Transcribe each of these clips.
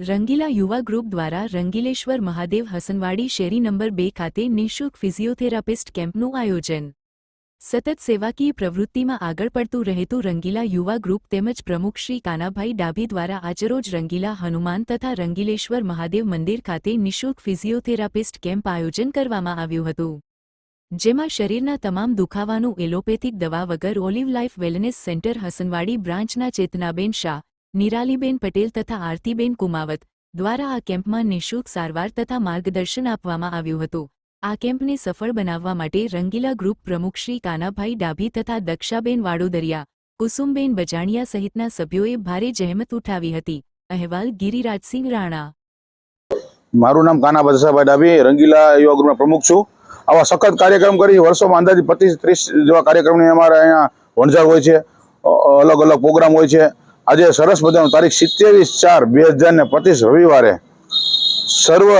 રંગીલા યુવા ગ્રુપ દ્વારા રંગીલેશ્વર મહાદેવ હસનવાડી શેરી નંબર બે ખાતે નિઃશુલ્ક ફિઝિયોથેરાપિસ્ટ કેમ્પનું આયોજન. સતત સેવાકીય પ્રવૃત્તિમાં આગળ પડતું રહેતું રંગીલા યુવા ગ્રુપ તેમજ પ્રમુખ શ્રી કાનાભાઈ ડાભી દ્વારા આજરોજ રંગીલા હનુમાન તથા રંગીલેશ્વર મહાદેવ મંદિર ખાતે નિઃશુલ્ક ફિઝિયોથેરાપિસ્ટ કેમ્પ આયોજન કરવામાં આવ્યું હતું. જેમાં શરીરના તમામ દુખાવાનું એલોપેથિક દવા વગર olive life wellness centre Hasanwadi બ્રાન્ચના ચેતનાબેન શાહ નિરાલીબેન પટેલ તથા આરતીબેન કુમાવત દ્વારા આ કેમ્પમાં નિઃશુલ્ક સારવાર તથા માર્ગદર્શન આપવામાં આવ્યું હતું. આ કેમ્પને સફળ બનાવવા માટે રંગીલા ગ્રુપ પ્રમુખ શ્રી કાનાભાઈ ડાભી તથા દક્ષાબેન વાડોદરિયા, કુસુમબેન બજાણિયા સહિતના સભ્યોએ ભારે જહેમત ઉઠાવી હતી. અહેવાલ ગિરિરાજસિંહ રાણા. મારું નામ કાના બદસાભાઈ ડાભી, રંગીલા યુવા ગ્રુપના પ્રમુખ છું. આવા સખત કાર્યક્રમ કરી વર્ષોમાં અંદાજે પચીસ, ત્રીસ જેવા કાર્યક્રમની અમારે અહીંયા વણઝાર હોય છે. અલગ અલગ પ્રોગ્રામ હોય છે. આજે સરસ મજાનું. તારીખ સિત્તેવીસ ચાર બે હજાર ને પચીસ રવિવારે સર્વ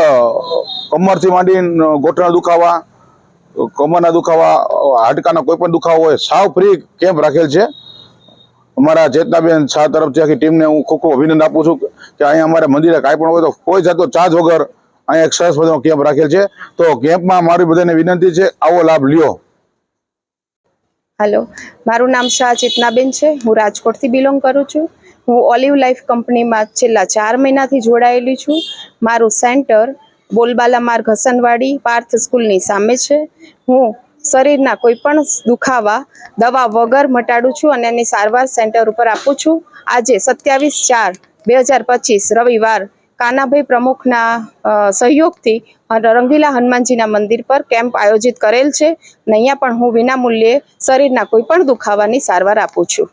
કમરથી માંડીને ગોઠણા દુખાવા, કમરના દુખાવા, હાડકાના કોઈ પણ દુખાવો હોય, સાવ ફ્રી કેમ્પ રાખેલ છે. અમારા ચેતનાબેન શાહ તરફથી આખી ટીમને હું ખૂબ ખૂબ અભિનંદન આપું છું કે અહીંયા અમારે મંદિરે કાંઈ પણ હોય તો કોઈ જાતનો ચાર્જ વગર અહીંયા એક સરસ મજાનો કેમ્પ રાખેલ છે. તો કેમ્પમાં મારી બધાને વિનંતી છે, આવો લાભ લ્યો. હેલો મારું નામ શાહ ચેતનાબેન છે. હું રાજકોટથી બિલોંગ કરું છું. હું ઓલિવ લાઈફ કંપનીમાં છેલ્લા ચાર મહિનાથી જોડાયેલી છું. મારું સેન્ટર બોલબાલા માર્ગ હસનવાડી પાર્થ સ્કૂલની સામે છે. હું શરીરના કોઈપણ દુખાવા, દવા વગર મટાડું છું અને એની સારવાર સેન્ટર ઉપર આપું છું. આજે સત્યાવીસ ચાર બે હજાર પચીસ રવિવાર કાનાભાઈ પ્રમુખના સહયોગથી રંગીલા હનુમાનજીના મંદિર પર કેમ્પ આયોજિત કરેલ છે અને અહીંયા પણ હું વિનામૂલ્યે શરીરના કોઈપણ દુખાવાની સારવાર આપું છું.